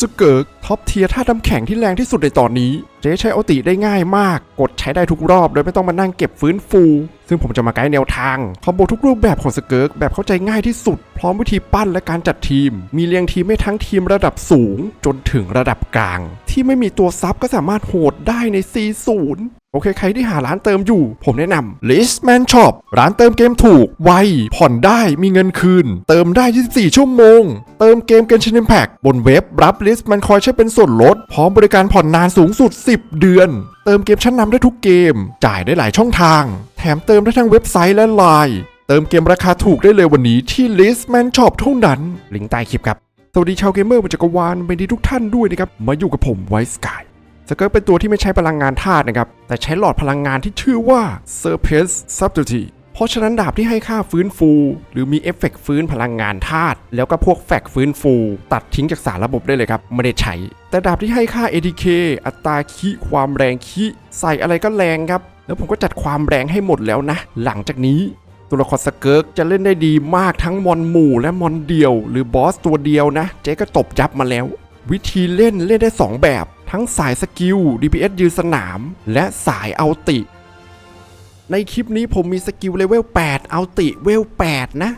สเกิร์กท็อปเทียร์ท่าน้ำแข็งที่แรงที่สุดในตอนนี้ เจ๊ใช้อติได้ง่ายมาก กดใช้ได้ทุกรอบโดยไม่ต้องมานั่งเก็บฟื้นฟู ซึ่งผมจะมาไกด์แนวทาง คอมโบทุกรูปแบบของสเกิร์กแบบเข้าใจง่ายที่สุด พร้อมวิธีปั้นและการจัดทีม มีเรียงทีมไม่ทั้งทีมระดับสูง จนถึงระดับกลาง ที่ไม่มีตัวซับก็สามารถโหดได้ใน C0 โอเค ใครที่หาร้านเติมอยู่ ผมแนะนำ Listman Shop ร้านเติมเกมถูก ไว ผ่อนได้ มีเงินคืน เติมได้ 24 ชั่วโมง เติมเกม Genshin Impact บนเว็บรับ Listman คอยใช้เป็นส่วนลด พร้อมบริการผ่อนนานสูงสุด 10 เดือน เติมเกมชั้นนำได้ทุกเกม จ่ายได้หลายช่องทาง แถมเติมได้ทั้งเว็บไซต์และไลน์เติมเกมราคาถูกได้เลยวันนี้ที่ Listman Shop เท่านั้น ลิงก์ใต้คลิปครับ สวัสดีชาวเกมเมอร์บนจักรวาลเป็นดีทุกท่านด้วยนะครับ มาอยู่กับผมไวสกายสเกิร์ตเป็นตัวที่ไม่ใช้พลังงานธาตุนะครับ แต่ใช้หลอดพลังงานที่ชื่อว่า Surface Subtlety เพราะฉะนั้นดาบที่ให้ค่าฟื้นฟู หรือมีเอฟเฟกต์ฟื้นพลังงานธาตุแล้วก็พวกแฟกฟื้นฟู ตัดทิ้งจากสารระบบได้เลยครับ ไม่ได้ใช้ แต่ดาบที่ให้ค่า ATK อัตราคีความแรงคีใส่อะไรก็แรงครับ แล้วผมก็จัดความแรงให้หมดแล้วนะ หลังจากนี้ ตัวละครสเกิร์กจะเล่นได้ดีมากทั้งมอนหมู่และมอนเดียว หรือบอสตัวเดียวนะ เจ๊ก็ตบจับมาแล้ว วิธีเล่นเล่นได้ 2 แบบ ทั้งสายสกิล DPS ยืนสนาม และสายเอาติ ในคลิปนี้ผมมีสกิลเลเวล 8 เอาติเวล 8 นะ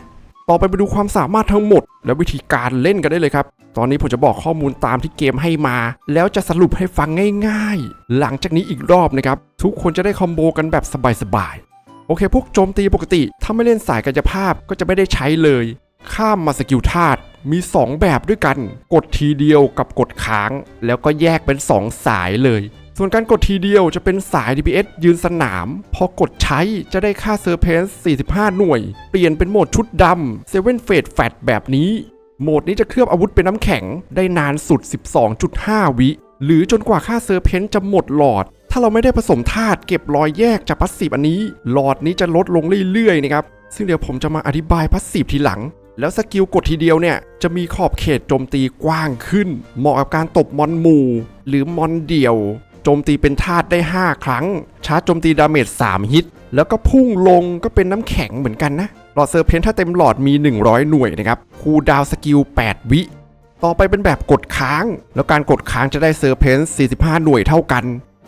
ต่อไปไปดูความสามารถทั้งหมด และวิธีการเล่นกันได้เลยครับ ตอนนี้ผมจะบอกข้อมูลตามที่เกมให้มา แล้วจะสรุปให้ฟังง่าย ๆ หลังจากนี้อีกรอบนะครับ ทุกคนจะได้คอมโบกันแบบสบายๆ โอเค พวกโจมตีปกติ ถ้าไม่เล่นสายกายภาพก็จะไม่ได้ใช้เลย ข้ามมาสกิลธาตุมี 2 แบบด้วยกัน กดทีเดียวกับกดค้าง แล้วก็แยกเป็น 2 สายเลย ส่วนการกดทีเดียวจะเป็นสาย DPS ยืนสนาม พอกดใช้จะได้ค่าเซอร์เพนส์45 หน่วย เปลี่ยนเป็นโหมดชุดดำ7 f a t e Fat แฟดแบบนี้ โหมดนี้จะเคลือบอาวุธเป็นน้ำแข็ง ได้นานสุด 12.5 วิหรือจนกว่าค่าเซอร์เพนต์จะหมดหลอด ถ้าเราไม่ได้ผสมธาตุเก็บรอยแยกจากพัสซีฟอันนี้ หลอดนี้จะลดลงเรื่อยๆนะครับ ซึ่งเดี๋ยวผมจะมาอธิบายพัสซีฟทีหลัง แล้วสกิลกดทีเดียวเนี่ยจะมีขอบเขตโจมตีกว้างขึ้น เหมาะกับการตบมอนหมู่ หรือมอนเดี่ยวโจมตีเป็นธาตุได้ 5 ครั้ง ชาร์จโจมตีดาเมจ3ฮิต แล้วก็พุ่งลงก็เป็นน้ำแข็งเหมือนกันนะ หลอดเซอร์เพนถ้าเต็มหลอดมี 100 หน่วยนะครับคูดาวสกิล 8 วิต่อไปเป็นแบบกดค้าง แล้วการกดค้างจะได้เซอร์เพนส์45 หน่วยเท่ากัน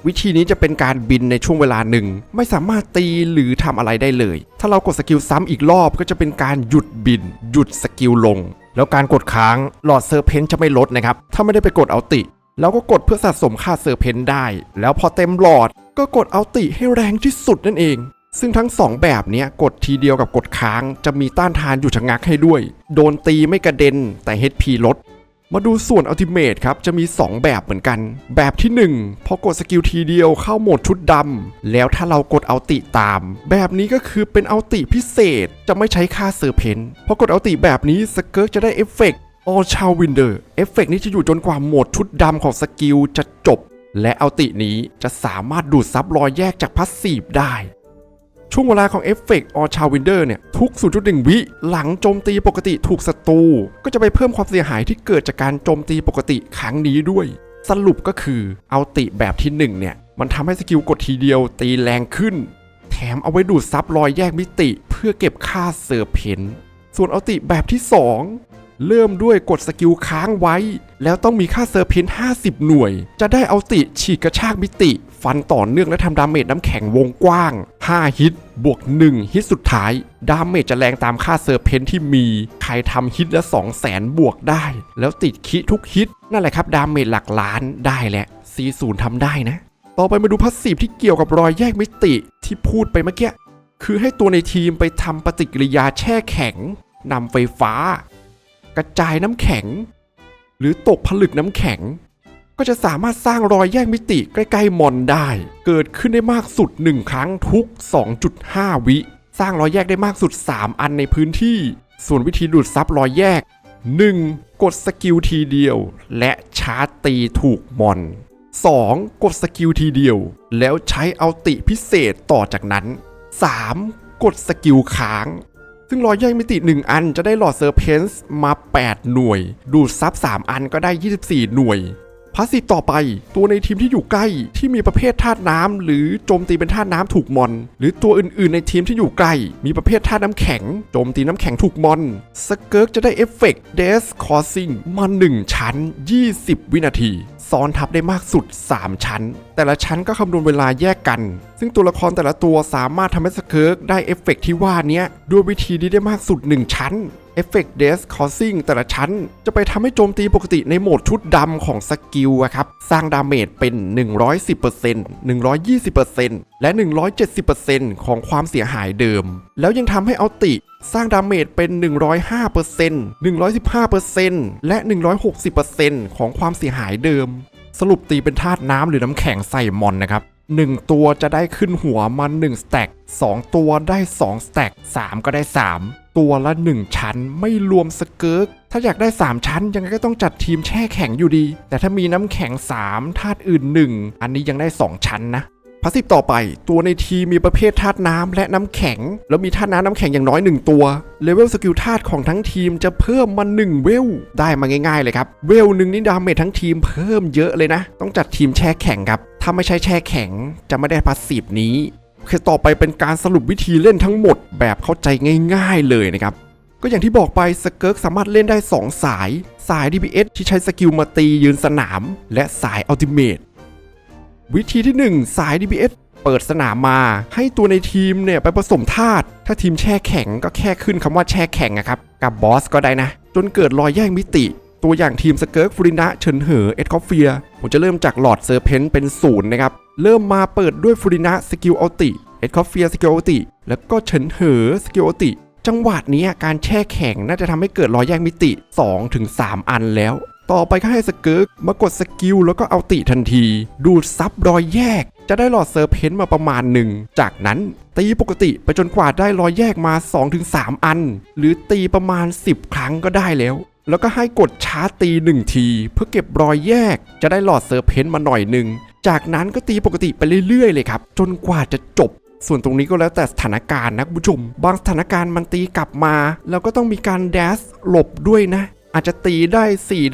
วิธีนี้จะเป็นการบินในช่วงเวลาหนึ่ง ไม่สามารถตีหรือทำอะไรได้เลย ถ้าเรากดสกิลซ้ำอีกรอบก็จะเป็นการหยุดบิน หยุดสกิลลง แล้วการกดค้างหลอดเซอร์เพนจะไม่ลดนะครับ ถ้าไม่ได้ไปกดเอาติแล้วก็กดเพื่อสะสมค่าเซอร์เพนได้ แล้วพอเต็มหลอดก็กดเอาติให้แรงที่สุดนั่นเอง ซึ่งทั้ง 2 แบบนี้กดทีเดียวกับกดค้าง จะมีต้านทานอยู่ชะงักให้ด้วย โดนตีไม่กระเด็นแต่ HP ลด มาดูส่วนอัลติเม e ครับ จะมี 2 แบบเหมือนกัน แบบที่ 1 พอกดสกิลทีเดียวเข้าโหมดชุดดำ แล้วถ้าเรากดอัลติตาม แบบนี้ก็คือเป็นอัลติพิเศษจะไม่ใช้ค่าเซอร์เพนพอกดอัลติแบบนี้สเกิร์กจะได้เอฟเฟกต์ออชาววินเดอร์เอฟเฟกนี้จะอยู่จนกว่าโหมดชุดดำของสกิลจะจบ และอัลตินี้จะสามารถดูดซับรอยแยกจากพาสซีฟได้ ช่วงเวลาของเอฟเฟกต์ออชาวินเดอร์เนี่ย ทุก 0.1 วิ หลังโจมตีปกติถูกศัตรู ก็จะไปเพิ่มความเสียหายที่เกิดจากการโจมตีปกติครั้งนี้ด้วย สรุปก็คือเอาติแบบที่ 1 เนี่ย มันทำให้สกิลกดทีเดียวตีแรงขึ้น แถมเอาไว้ดูดซับรอยแยกมิติ เพื่อเก็บค่าเซอร์เพนส่วนเอาติแบบที่ 2 เริ่มด้วยกดสกิลค้างไว้ แล้วต้องมีค่าเซอร์เพนต์50 หน่วย จะได้เอาติฉีกกระชากมิติ ฟันต่อเนื่องและทำดาเมจน้ำแข็งวงกว้าง 5 ฮิต บวก 1 ฮิตสุดท้าย ดาเมจจะแรงตามค่าเซอร์เพนต์ที่มี ใครทำฮิตละ 2 0 0แสนบวกได้ แล้วติดคิทุกฮิต นั่นแหละครับ ดาเมจหลักล้านได้แหละ 40ทำได้นะ ต่อไปมาดูพัสซีฟที่เกี่ยวกับรอยแยกมิติที่พูดไปเมื่อกี้คือให้ตัวในทีมไปทำปฏิกิริยาแช่แข็งนำไฟฟ้า กระจายน้ำแข็ง หรือตกผลึกน้ำแข็ง ก็จะสามารถสร้างรอยแยกมิติใกล้ๆมอนได้ เกิดขึ้นได้มากสุด 1 ครั้งทุก 2.5 วิ สร้างรอยแยกได้มากสุด 3 อันในพื้นที่ ส่วนวิธีดูดซับรอยแยก 1. กดสกิลทีเดียว และชาร์จตีถูกมอน 2. กดสกิลทีเดียว แล้วใช้เอาติพิเศษต่อจากนั้น 3. กดสกิลค้าง ซึ่งรอยแยกมิติ 1 อันจะได้หลอดเซอร์เพนส์มา 8 หน่วย ดูดซับ 3 อันก็ได้ 24 หน่วยพาสซีฟต่อไป ตัวในทีมที่อยู่ใกล้ที่มีประเภทธาตุน้ำหรือโจมตีเป็นธาตุน้ำถูกมอน หรือตัวอื่นๆ ในทีมที่อยู่ใกล้ มีประเภทธาตุน้ำแข็ง โจมตีน้ำแข็งถูกมอนสเกิร์กจะได้เอฟเฟกต์เดสคอร์ซิงมา1ชั้น 20 วินาที ซ้อนทับได้มากสุด 3 ชั้น แต่ละชั้นก็คำนวณเวลาแยกกัน ซึ่งตัวละครแต่ละตัวสามารถทำให้สเกิร์กได้เอฟเฟกต์ที่ว่านี้ด้วยวิธีนี้ได้มากสุด 1 ชั้น อฟเฟกต์เดสคอร์ซิงแต่ละชั้นจะไปทำให้โจมตีปกติในโหมดชุดดำของสกิลครับ สร้างดาเมจเป็น 110% 120%และ 170%ของความเสียหายเดิม แล้วยังทำให้เอาติสร้างดาเมจเป็น 105% 115%และ 160%ของความเสียหายเดิม สรุปตีเป็นธาตุน้ำหรือน้ำแข็งใส่มอนนะครับ1 ตัวจะได้ขึ้นหัวมา1สแต็ก2ตัวได้2สแต็ก3ก็ได้ 3 ตัวละ 1 ชั้น ไม่รวมสเกิร์กถ้าอยากได้ 3 ชั้นยังไงก็ต้องจัดทีมแช่แข็งอยู่ดี แต่ถ้ามีน้ำแข็ง 3 ธาตุอื่น 1 อันนี้ยังได้ 2 ชั้นนะพาสซีฟต่อไป ตัวในทีมมีประเภทธาตุน้ำและน้ำแข็ง แล้วมีธาตุน้ำน้ำแข็งอย่างน้อย 1 ตัวเลเวลสกิลธาตุของทั้งทีมจะเพิ่มมา1เวลได้มาง่ายๆเลยครับ เวลหนึ่งนี่ดาเมจทั้งทีมเพิ่มเยอะเลยนะ ต้องจัดทีมแช่แข็งครับ ถ้าไม่ใช่แช่แข็งจะไม่ได้พาสซีฟนี้ เคต่อไปเป็นการสรุปวิธีเล่นทั้งหมดแบบเข้าใจง่าย ๆเลยนะครับ ก็อย่างที่บอกไปสเกิร์กสามารถเล่นได้ 2 สาย สาย DPS ที่ใช้สกิลมาตียืนสนาม และสายอัลติเมทวิธีที่ 1 สาย DPS เปิดสนามมา ให้ตัวในทีมเนี่ยไปผสมธาตุถ้าทีมแช่แข็งก็แค่ขึ้นคำว่าแช่แข็งอะครับกับบอสก็ได้นะ จนเกิดรอยแยกมิติ ตัวอย่างทีมสเกิร์กฟูรินะเฉินเหอ เอ็ดคอฟเฟีย ผมจะเริ่มจากหลอดเซอร์เพนต์เป็นศูนย์นะครับ เริ่มมาเปิดด้วยฟูรินะสกิลอัลติ เอ็ดคอฟเฟียสกิลอัลติ แล้วก็เฉินเหอสกิลอัลติ จังหวะนี้การแช่แข็งน่าจะทำให้เกิดรอยแยกมิติ 2-3 อันแล้ว ต่อไปก็ให้สเกิร์กมากดสกิลแล้วก็เอาติทันที ดูดซับรอยแยก จะได้หลอดเซอร์เพนต์มาประมาณหนึ่ง จากนั้นตีปกติไปจนกว่าได้รอยแยกมา 2-3 อัน หรือตีประมาณ 10 ครั้งก็ได้แล้ว แล้วก็ให้กดชาร์จตี1ที เพื่อเก็บรอยแยก จะได้หลอดเซอร์เพนต์มาหน่อยหนึ่ง จากนั้นก็ตีปกติไปเรื่อยๆเลยครับ จนกว่าจะจบ ส่วนตรงนี้ก็แล้วแต่สถานการณ์นะคุณผู้ชม บางสถานการณ์มันตีกลับมา แล้วก็ต้องมีการแดสหลบด้วยนะ อาจจะตีได้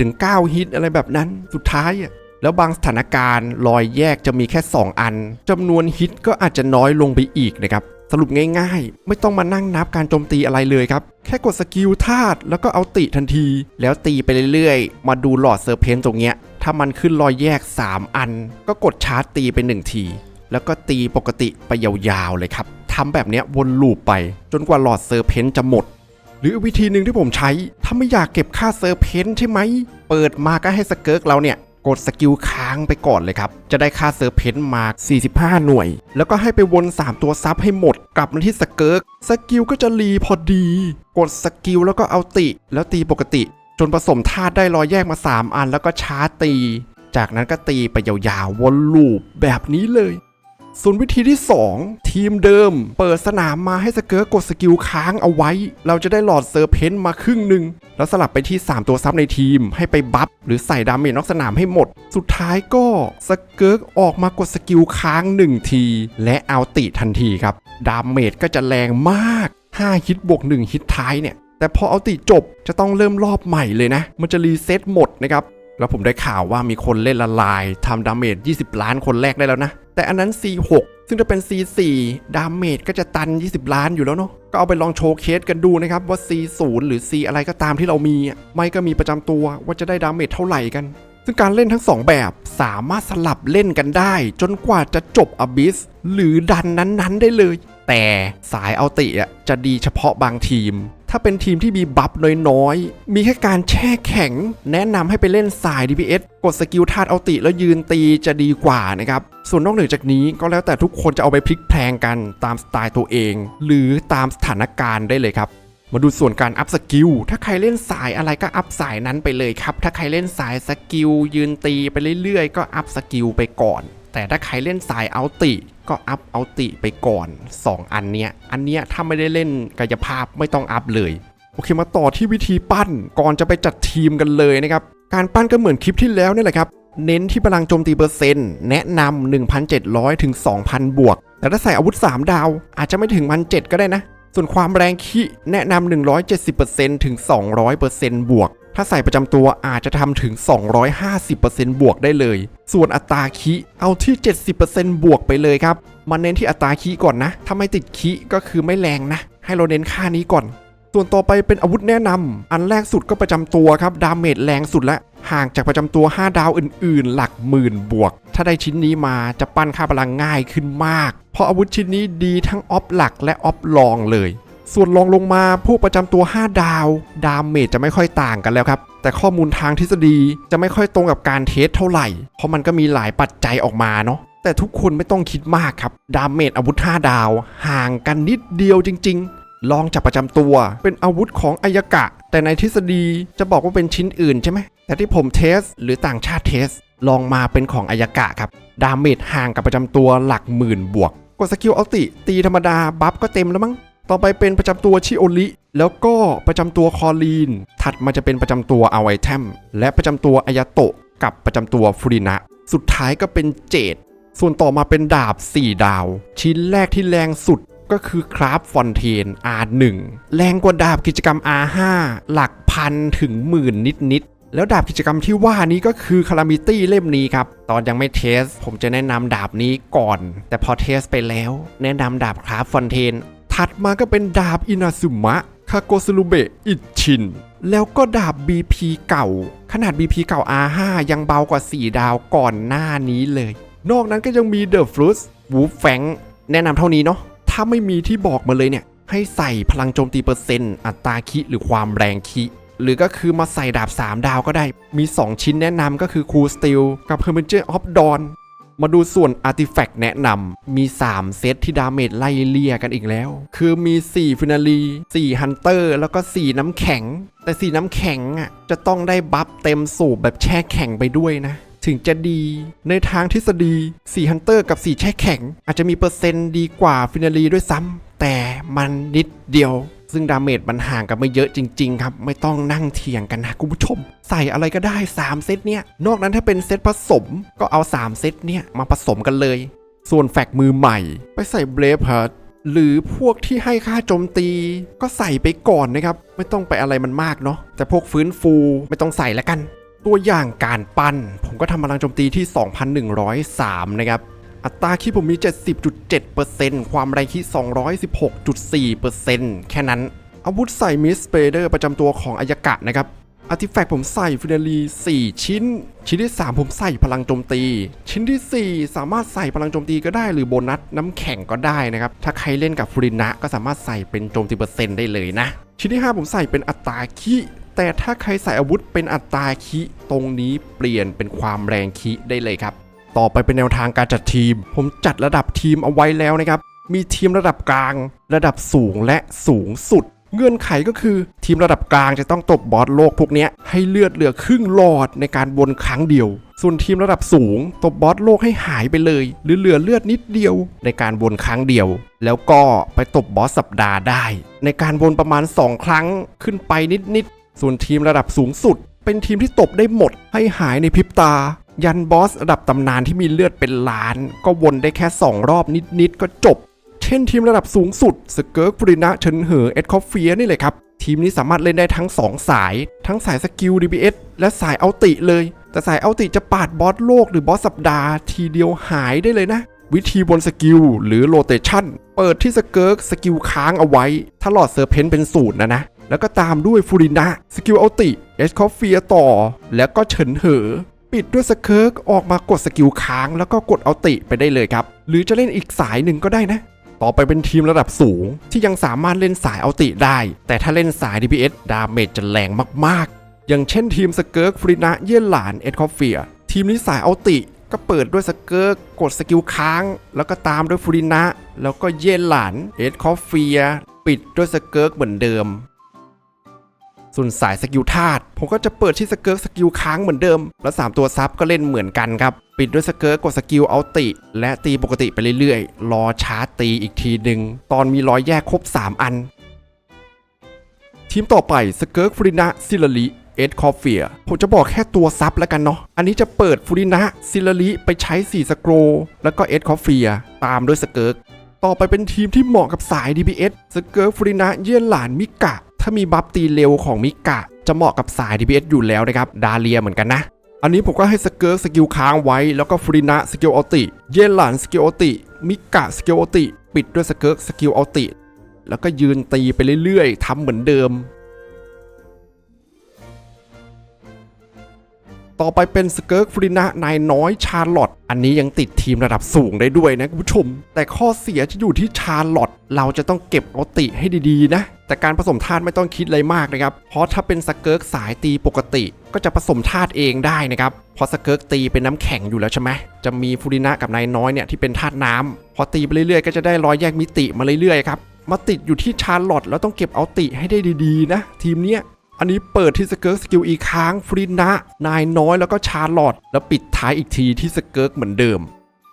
4-9 ฮิตอะไรแบบนั้น สุดท้ายอะแล้วบางสถานการณ์รอยแยกจะมีแค่ 2 อันจำนวนฮิตก็อาจจะน้อยลงไปอีกนะครับ สรุปง่ายๆ ไม่ต้องมานั่งนับการโจมตีอะไรเลยครับ แค่กดสกิลธาตุแล้วก็เอาติทันที แล้วตีไปเรื่อยๆ มาดูหลอดเซอร์เพนต์ตรงเนี้ย ถ้ามันขึ้นรอยแยก 3 อัน ก็กดชาร์จตีไป 1 ที แล้วก็ตีปกติไปยาวๆเลยครับทำแบบเนี้ยวนลูปไป จนกว่าหลอดเซอร์เพนต์จะหมด หรือวิธีหนึ่งที่ผมใช้ ถ้าไม่อยากเก็บค่าเซอร์เพนต์ใช่ไหม เปิดมาก็ให้สเกิร์กเราเนี่ย กดสกิลค้างไปก่อนเลยครับ จะได้ค่าเซอร์เพนต์มา 45 หน่วย แล้วก็ให้ไปวน 3 ตัวซับให้หมด กลับมาที่สเกิร์กสกิลก็จะรีพอดี กดสกิลแล้วก็เอาติ แล้วตีปกติ จนผสมธาตุได้รอยแยกมา 3 อันแล้วก็ชาร์จตี จากนั้นก็ตีไปยาวๆวนลูปแบบนี้เลย ส่วนวิธีที่ 2 ทีมเดิม เปิดสนามมาให้สเกิร์กกดสกิลค้างเอาไว้ เราจะได้หลอดเซอร์เพนต์มาครึ่งหนึ่งแล้วสลับไปที่ 3 ตัวซับในทีม ให้ไปบัฟหรือใส่ดาเมจนอกสนามให้หมด สุดท้ายก็สเกิร์กออกมากดสกิลค้าง 1 ที และเอาติทันทีครับ ดาเมจก็จะแรงมาก 5 ฮิตบวก 1 ฮิตท้ายเนี่ย แต่พอเอาติจบจะต้องเริ่มรอบใหม่เลยนะ มันจะรีเซ็ตหมดนะครับ แล้วผมได้ข่าวว่ามีคนเล่นละลายทำดาเมจ 20 ล้านคนแรกได้แล้วนะ แต่อันนั้น C6 ซึ่งถ้าเป็น C4 ดาเมจก็จะตัน 20 ล้านอยู่แล้วเนาะ ก็เอาไปลองโชว์เคสกันดูนะครับ ว่า C0 หรือ C อะไรก็ตามที่เรามี ไม่ก็มีประจำตัวว่าจะได้ดาเมจเท่าไหร่กัน ซึ่งการเล่นทั้ง 2 แบบสามารถสลับเล่นกันได้ จนกว่าจะจบอ b ิสหรือดันนั้นๆได้เลย แต่สายเอาติอะจะดีเฉพาะบางทีม ถ้าเป็นทีมที่มีบัฟน้อยๆ มีแค่การแช่แข็ง แนะนำให้ไปเล่นสาย DPS กดสกิลธาตุเอาติแล้วยืนตีจะดีกว่านะครับ ส่วนนอกเหนือจากนี้ก็แล้วแต่ทุกคนจะเอาไปพลิกแพลงกันตามสไตล์ตัวเอง หรือตามสถานการณ์ได้เลยครับมาดูส่วนการอัพสกิล ถ้าใครเล่นสายอะไรก็อัพสายนั้นไปเลยครับ ถ้าใครเล่นสายสกิลยืนตีไปเรื่อยๆ ก็อัพสกิลไปก่อน แต่ถ้าใครเล่นสายเอาติก็อัพเอาติไปก่อน 2 อันเนี้ย อันเนี้ยถ้าไม่ได้เล่นกายภาพไม่ต้องอัพเลย โอเคมาต่อที่วิธีปั้นก่อนจะไปจัดทีมกันเลยนะครับ การปั้นก็เหมือนคลิปที่แล้วนี่แหละครับ เน้นที่พลังโจมตีเปอร์เซ็นต์แนะนำ1,700 ถึง 2,000 บวก แต่ถ้าใส่อาวุธ 3 ดาว อาจจะไม่ถึง1,700ก็ได้นะ ส่วนความแรงขี้แนะนำ170%ถึง200%บวก ถ้าใส่ประจำตัวอาจจะทำถึง 250%บวกได้เลย ส่วนอัตราคิเอาที่ 70%บวกไปเลยครับมาเน้นที่อัตราคิก่อนนะ ถ้าไม่ติดคิก็คือไม่แรงนะ ให้เราเน้นค่านี้ก่อน ส่วนต่อไปเป็นอาวุธแนะนำ อันแรกสุดก็ประจำตัวครับ ดาเมจแรงสุดละ ห่างจากประจำตัว 5 ดาวอื่น ๆ หลักหมื่นบวก ถ้าได้ชิ้นนี้มาจะปั้นค่าพลังง่ายขึ้นมาก เพราะอาวุธชิ้นนี้ดีทั้งออฟหลักและออฟรองเลย ส่วนรองลงมาพวกประจำตัว 5 ดาว ดาเมจจะไม่ค่อยต่างกันแล้วครับ แต่ข้อมูลทางทฤษฎีจะไม่ค่อยตรงกับการเทสเท่าไหร่ เพราะมันก็มีหลายปัจจัยออกมาเนาะแต่ทุกคนไม่ต้องคิดมากครับ ดาเมจอาวุธ 5 ดาว ห่างกันนิดเดียวจริง ๆ ลองจากประจำตัวเป็นอาวุธของอายกะ แต่ในทฤษฎีจะบอกว่าเป็นชิ้นอื่นใช่ไหมแต่ที่ผมเทสหรือต่างชาติเทส ลองมาเป็นของอายกะครับ ดาเมจห่างกับประจำตัวหลักหมื่นบวกกดสกิลอัลติตีธรรมดาบัฟก็เต็มแล้วมั้ง ต่อไปเป็นประจำตัวชิโอริแล้วก็ประจำตัวคอลีน ถัดมาจะเป็นประจำตัวเอาไอเทมและประจำตัวอายาโตะกับประจำตัวฟูรินะ สุดท้ายก็เป็นเจดส่วนต่อมาเป็นดาบ 4 ดาว ชิ้นแรกที่แรงสุดก็คือคราฟฟอนเทน R1 แรงกว่าดาบกิจกรรม R5 หลักพันถึงหมื่นนิดๆ แล้วดาบกิจกรรมที่ว่านี้ก็คือคารามิตี้เล่มนี้ครับ ตอนยังไม่เทส ผมจะแนะนำดาบนี้ก่อน แต่พอเทสไปแล้ว แนะนำดาบคราฟฟอนเทน ถัดมาก็เป็นดาบอินาซุมะคาโกสรุเบะอิชิน แล้วก็ดาบ BP เก่า ขนาด BP เก่า R5 ยังเบากว่า 4 ดาวก่อนหน้านี้เลย นอกนั้นก็ยังมี The f r u i t w o o f f a n g แนะนำเท่านี้เนาะถ้าไม่มีที่บอกมาเลยเนี่ย ให้ใส่พลังโจมตีเปอร์เซ็นต์ อัตราคิหรือความแรงคิหรือก็คือมาใส่ดาบ 3 ดาวก็ได้ มี 2 ชิ้นแนะนำก็คือ Cool Steel กับ h e r m i n g e of Dawn มาดูส่วน Artifact แนะนำมี 3 เซตที่ดาเมจไล่เลี่ยกันอีกแล้ว คือมี 4 ฟินาลี 4 ฮันเตอร์ แล้วก็ 4 น้ำแข็ง แต่ 4 น้ำแข็งอะจะต้องได้บัฟเต็มสูบแบบแช่แข็งไปด้วยนะ ถึงจะดีในทางทฤษฎี 4 ฮันเตอร์กับ 4 แช่แข็ง อาจจะมีเปอร์เซ็นต์ดีกว่าฟินาลีด้วยซ้ำแต่มันนิดเดียว ซึ่งดาเมจมันห่างกันไม่เยอะจริงๆครับ ไม่ต้องนั่งเถียงกันนะคุณผู้ชม ใส่อะไรก็ได้ 3 เซตเนี่ย นอกนั้นถ้าเป็นเซตผสมก็เอา 3 เซตเนี่ย มาผสมกันเลย ส่วนแฟกมือใหม่ ไปใส่เบรฟเฮิร์หรือพวกที่ให้ค่าโจมตีก็ใส่ไปก่อนนะครับ ไม่ต้องไปอะไรมันมากเนาะแต่พวกฟื้นฟูไม่ต้องใส่แล้วกัน ตัวอย่างการปั้น ผมก็ทำพลังโจมตีที่ 2,103 นะครับ อัตราคิดผมมี 70.7%ความแรงคิด216.4%แค่นั้น อาวุธใส่มิสเปเดอร์ประจำตัวของอายกะนะครับอาร์ติแฟกต์ผมใส่ฟินาลี4 ชิ้น ชิ้นที่ 3 ผมใส่พลังโจมตี ชิ้นทีสี่4 สามารถใส่พลังโจมตีก็ได้หรือโบนัสน้ำแข็งก็ได้นะครับ ถ้าใครเล่นกับฟรินะก็สามารถใส่เป็นโจมตีเปอร์เซ็นต์ได้เลยนะ ชิ้นที่ 5 ผมใส่เป็นอัตราคิแต่ถ้าใครใส่อาวุธเป็นอัตราคิตรงนี้เปลี่ยนเป็นความแรงคิได้เลยครับ ต่อไปเป็นแนวทางการจัดทีม ผมจัดระดับทีมเอาไว้แล้วนะครับ มีทีมระดับกลาง ระดับสูงและสูงสุด เงื่อนไขก็คือทีมระดับกลางจะต้องตบบอสโลกพวกนี้ให้เลือดเหลือครึ่งหลอดในการวนครั้งเดียว ส่วนทีมระดับสูงตบบอสโลกให้หายไปเลย หรือเหลือเลือดนิดเดียวในการวนครั้งเดียว แล้วก็ไปตบบอสสัปดาห์ได้ ในการวนประมาณ 2 ครั้งขึ้นไปนิดๆส่วนทีมระดับสูงสุดเป็นทีมที่ตบได้หมดให้หายในพริบตา ยันบอสระดับตำนานที่มีเลือดเป็นล้าน ก็วนได้แค่ 2 รอบนิดๆ ก็จบ เช่นทีมระดับสูงสุดสเกิร์กฟรินะเฉินเหอเอ็ดคอฟเฟียนี่เลยครับ ทีมนี้สามารถเล่นได้ทั้ง 2 สาย ทั้งสายสกิล DPS และสายเอัลติเลย แต่สายเอัลติจะปาดบอสโลกหรือบอสสัปดาห์ทีเดียวหายได้เลยนะ วิธีบนสกิลหรือโรเตชันเปิดที่สเกิร์กสกิลค้างเอาไว้ ถ้าหลอดเซอร์เพนเป็นศูนย์นะนะแล้วก็ตามด้วยฟูรินะสกิลเอัลติเอชคอฟเฟียต่อ แล้วก็เฉินเหอ ปิดด้วยสเคิร์กออกมากดสกิลค้างแล้วก็กดเอัลติไปได้เลยครับ หรือจะเล่นอีกสายหนึ่งก็ได้นะ ต่อไปเป็นทีมระดับสูง ที่ยังสามารถเล่นสายเอัลติได้ แต่ถ้าเล่นสาย DPS ดาเมจจะแรงมากๆ อย่างเช่นทีมสเกิร์กฟรินะเยี่ยนหลานเอ็ดคอฟเฟียทีมนี้สายเอัลติก็เปิดด้วยสเกิร์กกดสกิลค้าง แล้วก็ตามด้วยฟรินะแล้วก็เยี่ยนหลานเอ็ดคอฟเฟียปิดด้วยสเกิร์กเหมือนเดิม ส่วนสายสกิลธาตุผมก็จะเปิดที่สเกิร์สกิลค้างเหมือนเดิม แล้ว3ตัวซับก็เล่นเหมือนกันครับ ปิดด้วยสเกิร์กกดสกิลเอัลติ และตีปกติไปเรื่อยๆ รอชาร์จตีอีกทีหนึ่งตอนมีรอยแยกครบ 3 อัน ทีมต่อไปสเกิร์กฟรินะซิลลิเอ็ดคอฟเฟียผมจะบอกแค่ตัวซับแล้วกันเนาะ อันนี้จะเปิดฟูรินะซิลลิไปใช้ 4 สโกรแล้วก็เอ็ดคอฟเฟียตามด้วยสเกิร์กต่อไปเป็นทีมที่เหมาะกับสาย DPS สเกิร์ฟรินะเยี่ยนหลานมิกะ ถ้ามีบัฟตีเร็วของมิกะ จะเหมาะกับสาย DPS อยู่แล้วนะครับ ดาเลียเหมือนกันนะ อันนี้ผมก็ให้สเกิร์สกิลค้างไว้ แล้วก็ฟรินะสกิลอัติ เยนหลานสกิลอัติ มิกะสกิลอัติ ปิดด้วยสเกิร์สกิลอัติ แล้วก็ยืนตีไปเรื่อยๆทำเหมือนเดิม ต่อไปเป็นสเกิร์กฟรินะนายน้อยชาร์ลอตอันนี้ยังติดทีมระดับสูงได้ด้วยนะคุณผู้ชม แต่ข้อเสียจะอยู่ที่ชาร์ลอตเราจะต้องเก็บอัลติให้ดีๆนะ แต่การผสมธาตุไม่ต้องคิดอะไรมากนะครับ เพราะถ้าเป็นสเกิร์กสายตีปกติ ก็จะผสมธาตุเองได้นะครับเพราะสเกิร์กตีเป็นน้ำแข็งอยู่แล้วใช่ไหมจะมีฟูรินะกับนายน้อยเนี่ยที่เป็นธาตุน้ำพอตีไปเรื่อยๆก็จะได้รอยแยกมิติมาเรื่อยๆครับมาติดอยู่ที่ชาร์ลอตแล้วต้องเก็บเอัลติให้ได้ดีๆนะ ทีมเนี้ย อันนี้เปิดที่สเกิร์กสกิลอีค้างฟรินะ นายน้อยแล้วก็ชาร์ลอตแล้วปิดท้ายอีกทีที่สเกิร์กเหมือนเดิม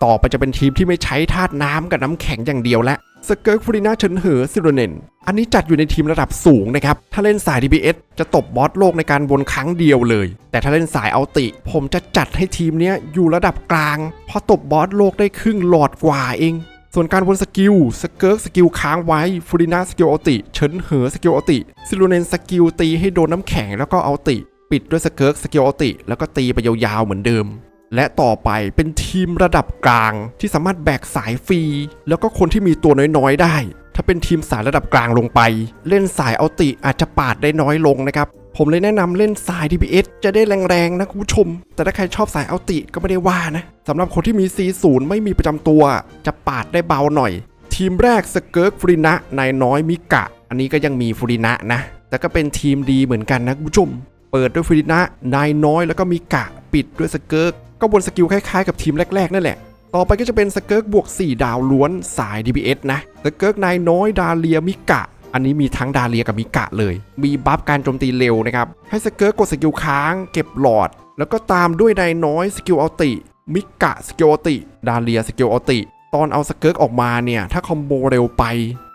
ต่อไปจะเป็นทีมที่ไม่ใช้ธาตุน้ำกับน้ำแข็งอย่างเดียวและสเกิร์กฟรินะเฉินเหอซิโรเนน อันนี้จัดอยู่ในทีมระดับสูงนะครับ ถ้าเล่นสาย DPS จะตบบอสโลกในการวนครั้งเดียวเลย แต่ถ้าเล่นสายเอัลติ ผมจะจัดให้ทีมเนี้ยอยู่ระดับกลาง พอตบบอสโลกได้ครึ่งหลอดกว่าเอง ส่วนการวนสกิล สเกิร์กสกิลค้างไว้ฟูรินาสกิลอัลติ เฉินเหอสกิลอัลติ ซิลูเนนสกิลตีให้โดนน้ำแข็งแล้วก็อัลติ ปิดด้วยสเกิร์กสกิลอัลติ แล้วก็ตีไปยาวๆเหมือนเดิม และต่อไปเป็นทีมระดับกลางที่สามารถแบกสายฟรี แล้วก็คนที่มีตัวน้อยๆได้ ถ้าเป็นทีมสายระดับกลางลงไป เล่นสายอัลติอาจจะปาดได้น้อยลงนะครับ ผมเลยแนะนำเล่นสาย DPS จะได้แรงๆนะคุณผู้ชม แต่ถ้าใครชอบสายเอัลติก็ไม่ได้ว่านะสำหรับคนที่มี C0 ไม่มีประจำตัว จะปาดได้เบาหน่อย ทีมแรกสเกิร์กฟรินะนายน้อยมิกะ อันนี้ก็ยังมีฟรินะนะ แต่ก็เป็นทีมดีเหมือนกันนะคุณผู้ชม เปิดด้วยฟรินะนายน้อยแล้วก็มิกะ ปิดด้วยสเกิร์กก็บนสกิลคล้ายๆกับทีมแรกๆนั่นแหละต่อไปก็จะเป็นสเกิร์กบวก 4 ดาวล้วนสาย DPS นะ สเกิร์กนายน้อยดาเลียมิกะ อันนี้มีทั้งดาเลียกับมิกะเลย มีบัฟการโจมตีเร็วนะครับ ให้สเกิร์กกดสกิลค้างเก็บหลอด แล้วก็ตามด้วยนายน้อยสกิลอัลติ มิกะสกิลอัลติ ดาเลียสกิลอัลติ ตอนเอาสเกิร์กออกมาเนี่ย ถ้าคอมโบเร็วไป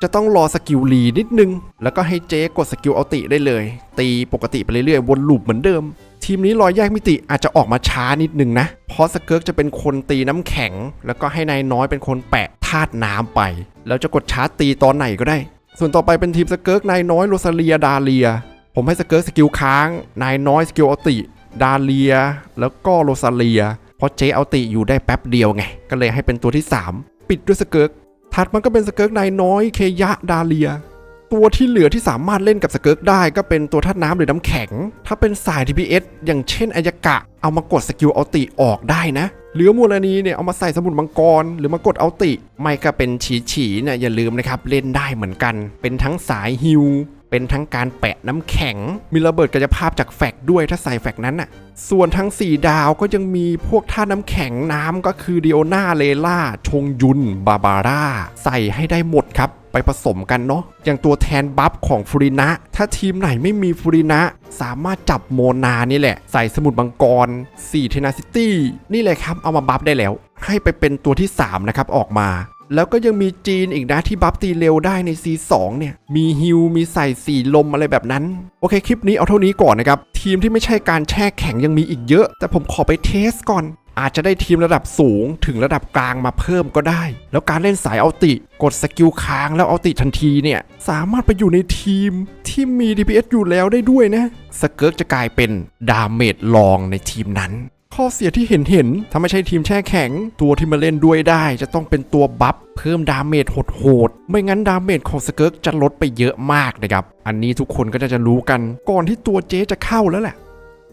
จะต้องรอสกิลรีนิดนึง แล้วก็ให้เจ๊กดสกิลอัลติได้เลย ตีปกติไปเรื่อยๆ วนลูปเหมือนเดิม ทีมนี้รอยแยกมิติอาจจะออกมาช้านิดนึงนะ เพราะสเกิร์กจะเป็นคนตีน้ำแข็ง แล้วก็ให้นายน้อยเป็นคนแปะธาตุน้ำไป แล้วจะกดชาร์จตีตอนไหนก็ได้ ส่วนต่อไปเป็นทีมสเกิร์กนายน้อยโรซาเลียดาเลีย ผมให้สเกิร์กสกิลค้าง นายน้อยสกิลอติ ดาเลีย แล้วก็โรซาเลีย เพราะเจอัลติอยู่ได้แป๊บเดียวไง ก็เลยให้เป็นตัวที่ 3 ปิดด้วยสเกิร์กถัดมันก็เป็นสเกิร์กนายน้อยเคยะดาเลีย ตัวที่เหลือที่สามารถเล่นกับสเกิร์กได้ก็เป็นตัวธาตุน้ำหรือน้ำแข็ง ถ้าเป็นสาย DPS อย่างเช่นอายกะ เอามากดสกิลอัลติออกได้นะเหลือมูลนีเนี่ยเอามาใส่สมุนมังกร หรือมากดเอาติ ไม่ก็เป็นฉีฉีเนี่ยอย่าลืมนะครับเล่นได้เหมือนกัน เป็นทั้งสายฮิว เป็นทั้งการแปะน้ำแข็ง มีระเบิดกายภาพจากแฟกด้วยถ้าใส่แฟกนั้นน่ะ ส่วนทั้ง 4 ดาวก็ยังมีพวกท่าน้ำแข็งน้ำก็คือดิโอนาเลล่า ชงยุน บาบาร่า ใส่ให้ได้หมดครับ ไปผสมกันเนาะ อย่างตัวแทนบัฟของฟูรินะ ถ้าทีมไหนไม่มีฟูรินะ สามารถจับโมนานี่แหละ ใส่สมุดมังกร4เทนาซิตี้นี่เลยครับ เอามาบัฟได้แล้ว ให้ไปเป็นตัวที่ 3 นะครับออกมา แล้วก็ยังมีจีนอีกนะที่บัฟตีเร็วได้ใน C2 เนี่ย มีฮิวมีใส่สีลมอะไรแบบนั้น โอเคคลิปนี้เอาเท่านี้ก่อนนะครับ ทีมที่ไม่ใช่การแช่แข็งยังมีอีกเยอะ แต่ผมขอไปเทสก่อน อาจจะได้ทีมระดับสูงถึงระดับกลางมาเพิ่มก็ได้ แล้วการเล่นสายเอัลติกดสกิลค้างแล้วเอัลติทันทีเนี่ย สามารถไปอยู่ในทีมที่มี DPS อยู่แล้วได้ด้วยนะ สเกิร์กจะกลายเป็นดาเมจลองในทีมนั้น ข้อเสียที่เห็นเห็นถ้าไม่ใช่ทีมแช่แข็ง ตัวที่มาเล่นด้วยได้ จะต้องเป็นตัวบัฟเพิ่มดาเมจโหดๆไม่งั้นดาเมจของสเกิร์กจะลดไปเยอะมากนะครับ อันนี้ทุกคนก็จะจะรู้กัน ก่อนที่ตัวเจ๊จะเข้าแล้วแหละ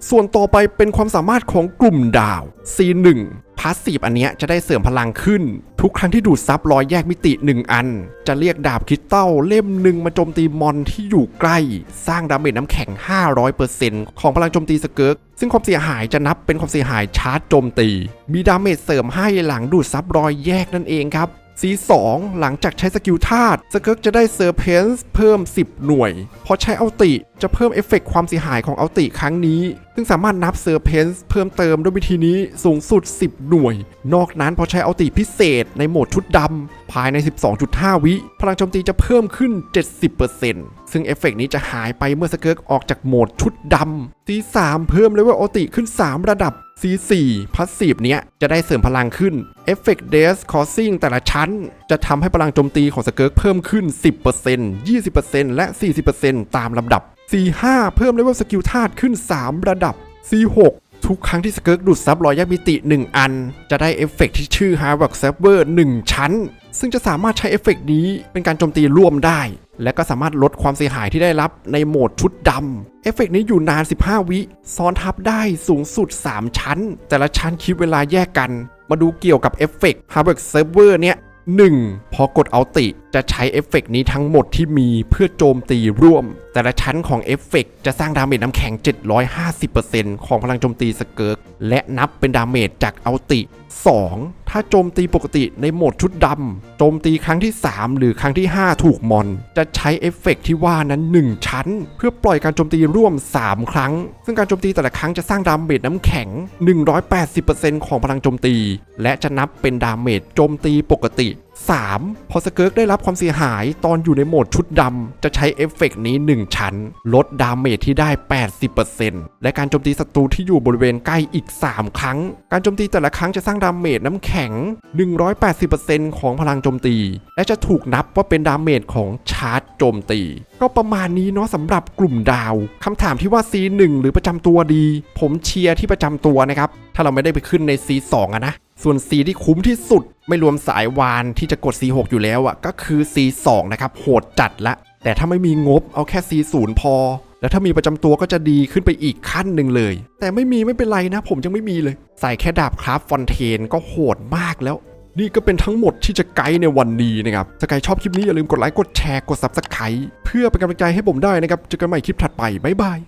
ส่วนต่อไปเป็นความสามารถของกลุ่มดาว C1 พาสซีฟอันเนี้ยจะได้เสริมพลังขึ้น ทุกครั้งที่ดูดซับรอยแยกมิติ 1 อัน จะเรียกดาบคริสตัลเล่มหนึ่งมาโจมตีมอนที่อยู่ใกล้ สร้างดาเมจน้ำแข็ง 500%ของพลังโจมตีสเกิร์กซึ่งความเสียหายจะนับเป็นความเสียหายชาร์จโจมตี มีดาเมจเสริมให้หลังดูดซับรอยแยกนั่นเองครับ C2 หลังจากใช้สกิลธาตุสเกิร์กจะได้เซอร์เพนส์เพิ่ม 10 หน่วย พอใช้อัลติจะเพิ่มเอฟเฟกต์ความเสียหายของอัลติครั้งนี้ ซึ่งสามารถนับเซอร์เพนส์เพิ่มเติมด้วยวิธีนี้สูงสุด 10 หน่วย นอกนั้นพอใช้อัลติพิเศษในโหมดชุดดำ ภายใน 12.5 วิ พลังโจมตีจะเพิ่มขึ้น 70%ซึ่งเอฟเฟกต์นี้จะหายไปเมื่อสเกิร์กออกจากโหมดชุดดำ C3 เพิ่มเลเวลอัลติขึ้น 3 ระดับ C4 พาสซีฟเนี้ยจะได้เสริมพลังขึ้น Effect Death Causing แต่ละชั้น จะทำให้พลังโจมตีของสเกิร์กเพิ่มขึ้น 10% 20%และ 40%ตามลำดับ C5 เพิ่มเลเวลสกิลธาตุขึ้น 3 ระดับ C6 ทุกครั้งที่สเกิร์กดูดซับรอยยักมิติ 1 อัน จะได้เอฟเฟกต์ที่ชื่อ Havoc Saber 1 ชั้น ซึ่งจะสามารถใช้เอฟเฟกต์นี้เป็นการโจมตีร่วมได้ และก็สามารถลดความเสียหายที่ได้รับในโหมดชุดดำเอฟเฟกต์นี้อยู่นาน 15 วิซ้อนทับได้สูงสุด 3 ชั้น แต่ละชั้นคิดเวลาแยกกัน มาดูเกี่ยวกับเอฟเฟกต์ฮาร์เบิร์กเนี่ย 1. พอกดเอาติ จะใช้เอฟเฟกต์นี้ทั้งหมดที่มีเพื่อโจมตีร่วม แต่ละชั้นของเอฟเฟกต์จะสร้างดาเมจน้ำแข็ง 750%ของพลังโจมตีสเกิร์กและนับเป็นดาเมจจากเอาติ 2. ถ้าโจมตีปกติในโหมดชุดดำโจมตีครั้งที่ 3 หรือครั้งที่ 5 ถูกมอน จะใช้เอฟเฟกต์ที่ว่านั้น 1 ชั้น เพื่อปล่อยการโจมตีร่วม 3 ครั้ง ซึ่งการโจมตีแต่ละครั้งจะสร้างดาเมจน้ำแข็ง 180%ของพลังโจมตี และจะนับเป็นดาเมจโจมตีปกติ 3. พอสเกิร์กได้รับความเสียหายตอนอยู่ในโหมดชุดดำ จะใช้เอฟเฟกต์นี้ 1 ชั้น ลดดาเมจที่ได้ 80%และการโจมตีศัตรูที่อยู่บริเวณใกล้อีก 3 ครั้ง การโจมตีแต่ละครั้งจะสร้างดาเมจน้ำแข็ง 180%ของพลังโจมตี และจะถูกนับว่าเป็นดาเมจของชาร์จโจมตี ก็ประมาณนี้เนาะสำหรับกลุ่มดาวคำถามที่ว่า C1 หรือประจำตัวดี ผมเชียร์ที่ประจำตัวนะครับถ้าเราไม่ได้ไปขึ้นใน C2 อะนะ ส่วน C ที่คุ้มที่สุด ไม่รวมสายวานที่จะกด C6 อยู่แล้วอะ่ะก็คือ C2 นะครับโหดจัดละแต่ถ้าไม่มีงบเอาแค่ C0 พอ แล้วถ้ามีประจำตัวก็จะดีขึ้นไปอีกขั้นหนึ่งเลย แต่ไม่มีไม่เป็นไรนะ ผมยังไม่มีเลย ใส่แค่ดาบคราฟฟอนเทนก็โหดมากแล้วนี่ก็เป็นทั้งหมดที่จะไกด์ในวันนี้นะครับถ้าใครชอบคลิปนี้อย่าลืมกดไลค์ กดแชร์ กด Subscribe เพื่อเป็นกำลังใจให้ผมได้นะครับ เจอกันใหม่คลิปถัดไป บ๊ายบาย